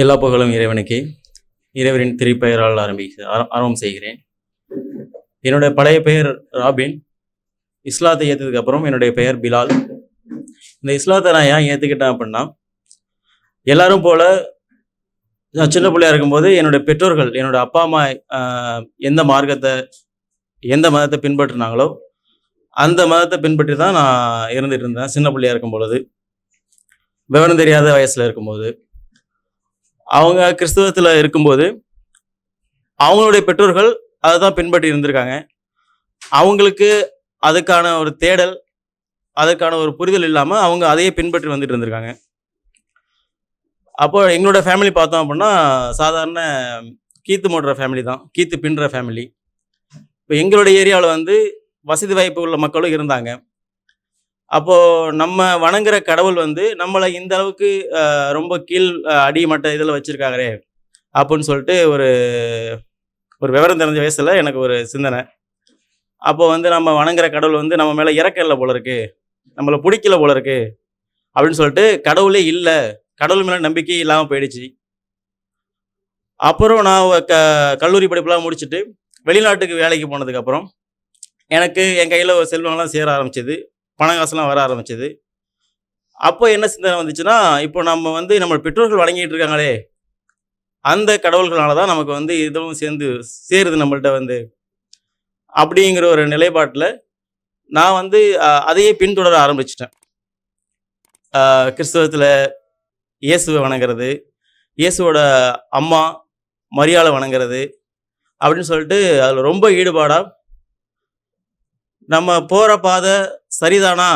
எல்லா புகழும் இறைவனுக்கு. இறைவரின் திருப்பெயரால் ஆரம்பிக்க ஆரம்பம் செய்கிறேன். என்னுடைய பழைய பெயர் ராபின். இஸ்லாத்தை ஏற்றதுக்கு அப்புறம் என்னுடைய பெயர் பிலால். இந்த இஸ்லாத்தை நான் ஏன் ஏற்றுக்கிட்டேன் அப்படின்னா எல்லாரும் போல நான் சின்ன பிள்ளையா இருக்கும்போது என்னுடைய பெற்றோர்கள் என்னோட அப்பா அம்மா எந்த மார்க்கத்தை எந்த மதத்தை பின்பற்றினாங்களோ அந்த மதத்தை பின்பற்றி தான் நான் இருந்துட்டு இருந்தேன் சின்ன பிள்ளையா இருக்கும் பொழுது விவரம் தெரியாத வயசில் இருக்கும்போது. அவங்க கிறிஸ்தவத்தில் இருக்கும்போது அவங்களுடைய பெற்றோர்கள் அதை தான் பின்பற்றி இருந்திருக்காங்க. அவங்களுக்கு அதுக்கான ஒரு தேடல் அதுக்கான ஒரு புரிதல் இல்லாமல் அவங்க அதையே பின்பற்றி வந்துட்டு இருந்திருக்காங்க. அப்போ எங்களோட ஃபேமிலி பார்த்தோம் அப்படின்னா சாதாரண கீத்து மோடுற ஃபேமிலி தான். கீத்து பின்னுற ஃபேமிலி இப்போ எங்களுடைய ஏரியாவில் வந்து வசதி வாய்ப்பு உள்ள மக்களும் இருந்தாங்க. அப்போது நம்ம வணங்குற கடவுள் வந்து நம்மளை இந்த அளவுக்கு ரொம்ப கீழ் அடிமட்ட இதில் வச்சிருக்காங்களே அப்படின்னு சொல்லிட்டு ஒரு ஒரு விவரம் தெரிஞ்ச வயசில் எனக்கு ஒரு சிந்தனை. அப்போ வந்து நம்ம வணங்குற கடவுள் வந்து நம்ம மேலே இறக்கலை போல இருக்கு. நம்மளை பிடிக்கல போல இருக்கு அப்படின்னு சொல்லிட்டு கடவுளே இல்லை. கடவுள் மேலே நம்பிக்கை இல்லாமல் போயிடுச்சு. அப்புறம் நான் க கல்லூரி படிப்புலாம் முடிச்சுட்டு வெளிநாட்டுக்கு வேலைக்கு போனதுக்கப்புறம் எனக்கு என் கையில் ஒரு செல்வங்கள்லாம் சேர ஆரம்பிச்சது. பண காசுலாம் வர ஆரம்பிச்சது. அப்போ என்ன சிந்தனை வந்துச்சுன்னா இப்போ நம்ம வந்து நம்ம பெற்றோர்கள் வழங்கிட்டு இருக்காங்களே அந்த கடவுள்களால தான் நமக்கு வந்து இதுவும் சேர்ந்து சேருது நம்மள்கிட்ட வந்து. அப்படிங்கிற ஒரு நிலைப்பாட்டில் நான் வந்து அதையே பின்தொடர ஆரம்பிச்சிட்டேன். கிறிஸ்தவத்தில் இயேசுவை வணங்குறது இயேசுவோட அம்மா மரியாதை வணங்குறது அப்படின்னு சொல்லிட்டு அதில் ரொம்ப ஈடுபாடாக நம்ம போகிற பாதை சரிதானா?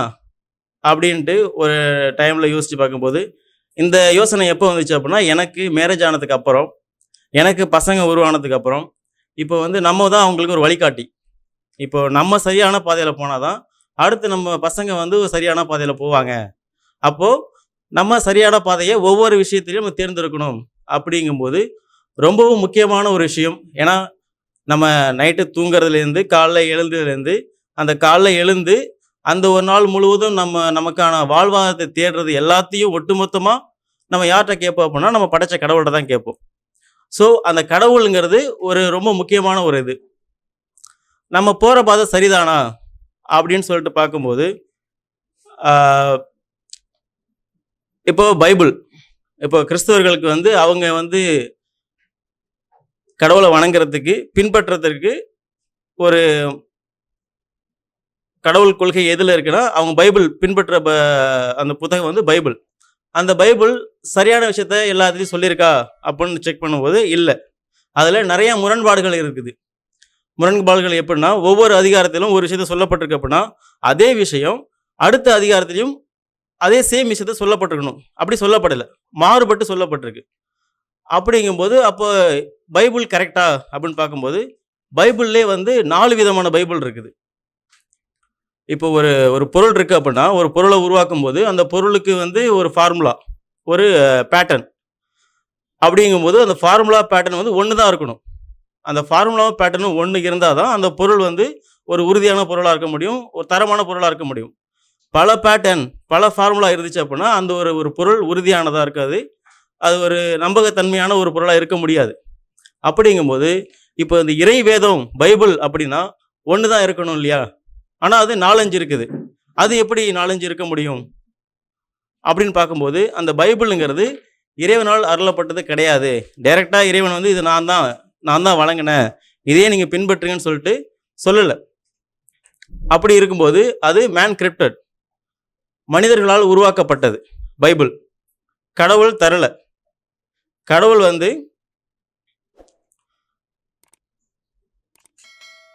அப்படின்ட்டு ஒரு டைமில் யோசித்து பார்க்கும்போது இந்த யோசனை எப்போ வந்துச்சு அப்படின்னா எனக்கு மேரேஜ் ஆனதுக்கு அப்புறம் எனக்கு பசங்க உருவானதுக்கு அப்புறம் இப்போ வந்து நம்ம தான் அவங்களுக்கு ஒரு வழிகாட்டி. இப்போ நம்ம சரியான பாதையில் போனால் தான் அடுத்து நம்ம பசங்க வந்து சரியான பாதையில் போவாங்க. அப்போது நம்ம சரியான பாதையை ஒவ்வொரு விஷயத்திலையும் நம்ம தேர்ந்தெடுக்கணும். அப்படிங்கும்போது ரொம்பவும் முக்கியமான ஒரு விஷயம். ஏன்னா நம்ம நைட்டு தூங்குறதுலேருந்து காலைல எழுந்ததுலேருந்து அந்த காலைல எழுந்து அந்த ஒரு நாள் முழுவதும் நம்ம நமக்கான வாழ்வாதாரத்தை தேடுறது எல்லாத்தையும் ஒட்டுமொத்தமாக நம்ம யார்கிட்ட கேட்போம் அப்படின்னா நம்ம படைச்ச கடவுள்கிட்ட தான் கேட்போம். ஸோ அந்த கடவுளுங்கிறது ஒரு ரொம்ப முக்கியமான ஒரு இது. நம்ம போகிற பாதை சரிதானா? அப்படின்னு சொல்லிட்டு பார்க்கும்போது இப்போ பைபிள் இப்போ கிறிஸ்தவர்களுக்கு வந்து அவங்க வந்து கடவுளை வணங்குறதுக்கு பின்பற்றுறதுக்கு ஒரு கடவுள் கொள்கை எதில் இருக்குன்னா அவங்க பைபிள் பின்பற்ற ப- அந்த புத்தகம் வந்து பைபிள். அந்த பைபிள் சரியான விஷயத்த எல்லாத்துலேயும் சொல்லியிருக்கா அப்படின்னு செக் பண்ணும்போது இல்லை. அதில் நிறைய முரண்பாடுகள் இருக்குது. முரண்பாடுகள் எப்படின்னா ஒவ்வொரு அதிகாரத்திலும் ஒரு விஷயத்த சொல்லப்பட்டிருக்கு அப்படின்னா அதே விஷயம் அடுத்த அதிகாரத்திலையும் அதே சேம் விஷயத்த சொல்லப்பட்டிருக்கணும். அப்படி சொல்லப்படலை. மாறுபட்டு சொல்லப்பட்டிருக்கு. அப்படிங்கும்போது அப்போ பைபிள் கரெக்டா அப்படின்னு பார்க்கும்போது பைபிள்லே வந்து நாலு விதமான பைபிள் இருக்குது. இப்போ ஒரு ஒரு பொருள் இருக்குது அப்படின்னா ஒரு பொருளை உருவாக்கும் போது அந்த பொருளுக்கு வந்து ஒரு ஃபார்முலா ஒரு பேட்டர்ன் அப்படிங்கும்போது அந்த ஃபார்முலா பேட்டர்ன் வந்து ஒன்று தான் இருக்கணும். அந்த ஃபார்முலா பேட்டர்னும் ஒன்று இருந்தால் தான் அந்த பொருள் வந்து ஒரு உறுதியான பொருளாக இருக்க முடியும் ஒரு தரமான பொருளாக இருக்க முடியும். பல பேட்டர்ன் பல ஃபார்முலா இருந்துச்சு அப்படின்னா அந்த ஒரு ஒரு பொருள் உறுதியானதாக இருக்காது. அது ஒரு நம்பகத்தன்மையான ஒரு பொருளாக இருக்க முடியாது. அப்படிங்கும்போது இப்போ இந்த இறை வேதம் பைபிள் அப்படின்னா ஒன்று தான் இருக்கணும் இல்லையா? ஆனால் அது நாலஞ்சு இருக்குது. அது எப்படி நாலஞ்சு இருக்க முடியும்? அப்படின்னு பார்க்கும்போது அந்த பைபிளுங்கிறது இறைவனால் அருளப்பட்டது கிடையாது. டைரெக்டாக இறைவன் வந்து இது நான் தான் நான் தான் வழங்கினேன். இதையே நீங்கள் பின்பற்றுங்கன்னு சொல்லிட்டு சொல்லலை. அப்படி இருக்கும்போது அது மேன் கிரிப்டட் மனிதர்களால் உருவாக்கப்பட்டது. பைபிள். கடவுள் தரல. கடவுள் வந்து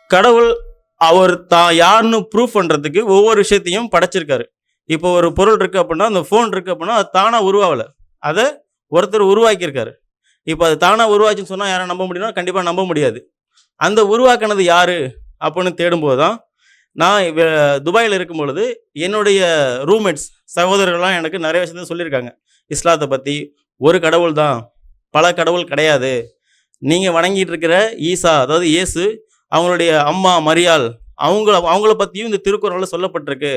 கடவுள் அவர் தான் யாருன்னு ப்ரூஃப் பண்ணுறதுக்கு ஒவ்வொரு விஷயத்தையும் படைச்சிருக்காரு. இப்போ ஒரு பொருள் இருக்குது அப்படின்னா அந்த ஃபோன் இருக்குது அப்படின்னா அது தானாக உருவாகலை. அதை ஒருத்தர் உருவாக்கியிருக்காரு. இப்போ அது தானாக உருவாச்சுன்னு சொன்னால் யாரை நம்ப முடியும்னா கண்டிப்பாக நம்ப முடியாது. அந்த உருவாக்குனது யார் அப்படின்னு தேடும்போது தான் நான் துபாயில் இருக்கும் பொழுது என்னுடைய ரூம்மேட்ஸ் சகோதரர்கள்லாம் எனக்கு நிறைய விஷயத்த சொல்லியிருக்காங்க. இஸ்லாத்தை பற்றி ஒரு கடவுள் தான் பல கடவுள் கிடையாது. நீங்கள் வணங்கிட்டு இருக்கிற ஈசா அதாவது இயேசு அவங்களுடைய அம்மா மரியாள் அவங்கள அவங்கள பற்றியும் இந்த திருக்குறளில் சொல்லப்பட்டிருக்கு.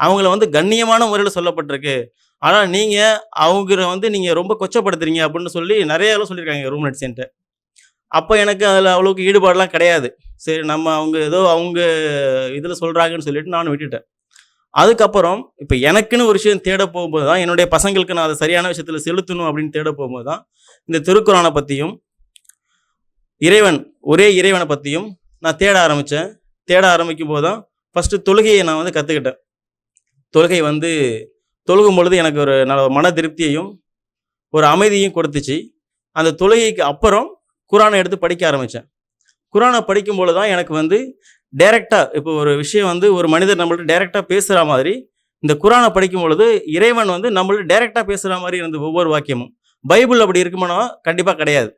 அவங்கள வந்து கண்ணியமான முறையில் சொல்லப்பட்டிருக்கு. ஆனால் நீங்கள் அவங்கள வந்து நீங்கள் ரொம்ப கொச்சப்படுத்துறீங்க அப்படின்னு சொல்லி நிறைய அளவு சொல்லியிருக்காங்க ரூம்மேட்ஸ் என்கிட்ட. அப்போ எனக்கு அதில் அவ்வளோக்கு ஈடுபாடெலாம் கிடையாது. சரி நம்ம அவங்க ஏதோ அவங்க இதில் சொல்கிறாங்கன்னு சொல்லிட்டு நானும் விட்டுட்டேன். அதுக்கப்புறம் இப்போ எனக்குன்னு ஒரு விஷயம் தேட போகும்போது தான் என்னுடைய பசங்களுக்கு நான் அதை சரியான விஷயத்தில் செலுத்தணும் அப்படின்னு தேட போகும்போது தான் இந்த திருக்குறானை பற்றியும் இறைவன் ஒரே இறைவனை பற்றியும் நான் தேட ஆரம்பித்தேன் தேட ஆரம்பிக்கும் போது தான் ஃபஸ்ட்டு தொழுகையை நான் வந்து கற்றுக்கிட்டேன் தொழுகை வந்து தொழுகும் பொழுது எனக்கு ஒரு நல்ல மன திருப்தியையும் ஒரு அமைதியும் கொடுத்துச்சு. அந்த தொழுகைக்கு அப்புறம் குரானை எடுத்து படிக்க ஆரம்பித்தேன் குரானை படிக்கும் பொழுது தான் எனக்கு வந்து டைரெக்டாக இப்போ ஒரு விஷயம் வந்து ஒரு மனிதர் நம்மள்ட்ட டைரெக்டாக பேசுகிற மாதிரி இந்த குரானை படிக்கும் பொழுது இறைவன் வந்து நம்மள்ட்ட டைரெக்டாக பேசுகிற மாதிரி இருந்தது ஒவ்வொரு வாக்கியமும். பைபிள் அப்படி இருக்குமானா கண்டிப்பாக கிடையாது.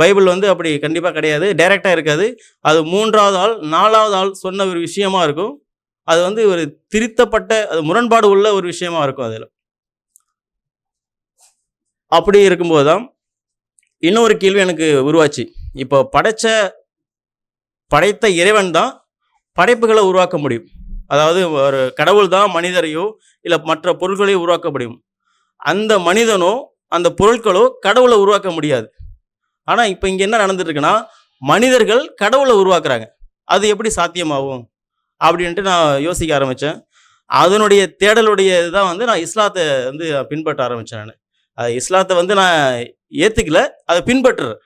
பைபிள் வந்து அப்படி கண்டிப்பாக கிடையாது. டைரெக்டாக இருக்காது. அது மூன்றாவது ஆள் நாலாவது ஆள் சொன்ன ஒரு விஷயமா இருக்கும். அது வந்து ஒரு திருத்தப்பட்ட அது முரண்பாடு உள்ள ஒரு விஷயமா இருக்கும் அதில். அப்படி இருக்கும்போது தான் இன்னொரு கேள்வி எனக்கு உருவாச்சு. இப்போ படைச்ச படைத்த இறைவன் தான் படைப்புகளை உருவாக்க முடியும். அதாவது ஒரு கடவுள் தான் மனிதரையோ இல்லை மற்ற பொருட்களையோ உருவாக்க முடியும். அந்த மனிதனோ அந்த பொருட்களோ கடவுளை உருவாக்க முடியாது. ஆனால் இப்போ இங்கே என்ன நடந்துட்டு இருக்குன்னா மனிதர்கள் கடவுளை உருவாக்குறாங்க. அது எப்படி சாத்தியமாகும்? அப்படின்ட்டு நான் யோசிக்க ஆரம்பித்தேன் அதனுடைய தேடலுடைய இதுதான் வந்து நான் இஸ்லாத்தை வந்து பின்பற்ற ஆரம்பித்தேன் நான். அது இஸ்லாத்தை வந்து நான் ஏற்றுக்கல அதை பின்பற்றுறேன்.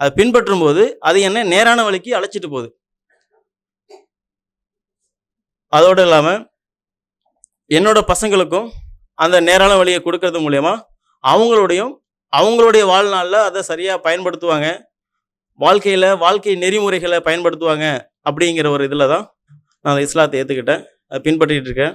அதை பின்பற்றும் போது அது என்ன நேரான வழிக்கு அழைச்சிட்டு போகுது. அதோடு இல்லாமல் என்னோட பசங்களுக்கும் அந்த நேரான வழியை கொடுக்கறது மூலயமா அவங்களுடையும் அவங்களுடைய வாழ்நாளில் அதை சரியாக பயன்படுத்துவாங்க. வாழ்க்கையில் வாழ்க்கை நெறிமுறைகளை பயன்படுத்துவாங்க அப்படிங்கிற ஒரு இதில் தான் நான் இஸ்லாத்தை ஏற்றுக்கிட்டேன் அதை பின்பற்றிட்டு இருக்கேன்.